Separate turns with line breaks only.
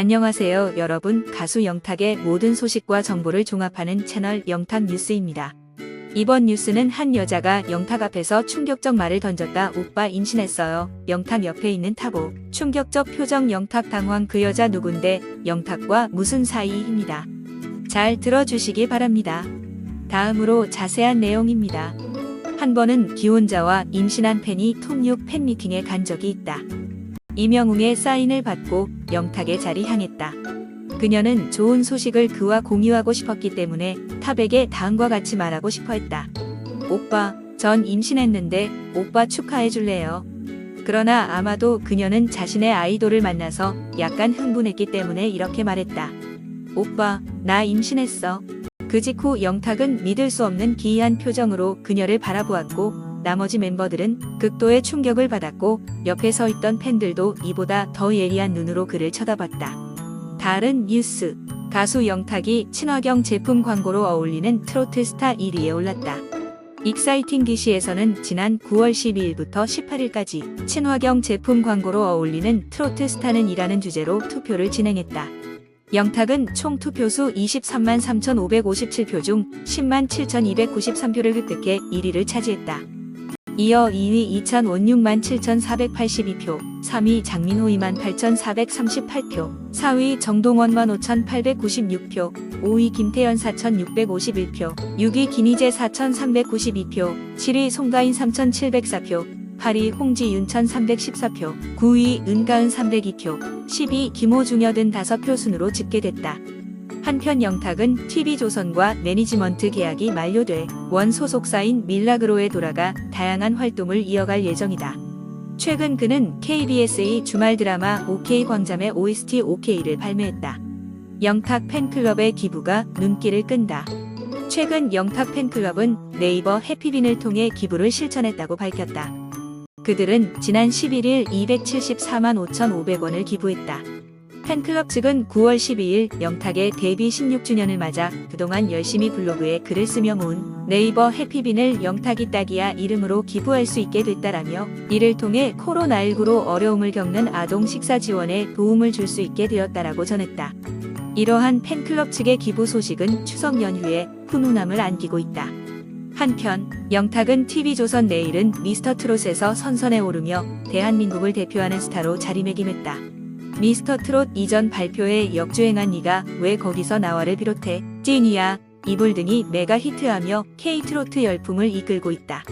안녕하세요, 여러분. 가수 영탁의 모든 소식과 정보를 종합하는 채널 영탁 뉴스입니다. 이번 뉴스는 한 여자가 영탁 앞에서 충격적 말을 던졌다 오빠 임신했어요. 영탁 옆에 있는 타보. 충격적 표정 영탁 당황 그 여자 누군데 영탁과 무슨 사이입니다. 잘 들어주시기 바랍니다. 다음으로 자세한 내용입니다. 한 번은 기혼자와 임신한 팬이 톱6 팬미팅에 간 적이 있다. 이명웅의 사인을 받고 영탁의 자리 향했다. 그녀는 좋은 소식을 그와 공유하고 싶었기 때문에 탑에게 다음과 같이 말하고 싶어 했다. 오빠, 전 임신했는데 오빠 축하해 줄래요? 그러나 아마도 그녀는 자신의 아이돌을 만나서 약간 흥분했기 때문에 이렇게 말했다. 오빠, 나 임신했어. 그 직후 영탁은 믿을 수 없는 기이한 표정으로 그녀를 바라보았고 나머지 멤버들은 극도의 충격을 받았고 옆에 서 있던 팬들도 이보다 더 예리한 눈으로 그를 쳐다봤다. 다른 뉴스. 가수 영탁이 친화경 제품 광고로 어울리는 트로트 스타 1위에 올랐다. 익사이팅 기시에서는 지난 9월 12일부터 18일까지 친화경 제품 광고로 어울리는 트로트 스타는 이라는 주제로 투표를 진행했다. 영탁은 총 투표수 23만 3,557표 중 10만 7,293표를 획득해 1위를 차지했다. 이어 2위 2,016만 7,482표, 3위 장민호 2만 8,438표, 4위 정동원만 5,896표, 5위 김태연 4,651표, 6위 김희재 4,392표, 7위 송가인 3,704표, 8위 홍지윤 1,314표, 9위 은가은 302표, 10위 김호중여 등 5표 순으로 집계됐다. 한편 영탁은 TV조선과 매니지먼트 계약이 만료돼 원 소속사인 밀라그로에 돌아가 다양한 활동을 이어갈 예정이다. 최근 그는 KBS의 주말 드라마 OK 광잠의 OST OK를 발매했다. 영탁 팬클럽의 기부가 눈길을 끈다. 최근 영탁 팬클럽은 네이버 해피빈을 통해 기부를 실천했다고 밝혔다. 그들은 지난 11일 274만 5,500원을 기부했다. 팬클럽 측은 9월 12일 영탁의 데뷔 16주년을 맞아 그동안 열심히 블로그에 글을 쓰며 모은 네이버 해피빈을 영탁이 딱이야 이름으로 기부할 수 있게 됐다라며 이를 통해 코로나19로 어려움을 겪는 아동 식사 지원에 도움을 줄 수 있게 되었다라고 전했다. 이러한 팬클럽 측의 기부 소식은 추석 연휴에 훈훈함을 안기고 있다. 한편 영탁은 TV조선 내일은 미스터 트롯에서 선선에 오르며 대한민국을 대표하는 스타로 자리매김했다. 미스터 트롯 이전 발표에 역주행한 니가 왜 거기서 나와를 비롯해 찐이야, 이불 등이 메가 히트하며 K 트로트 열풍을 이끌고 있다.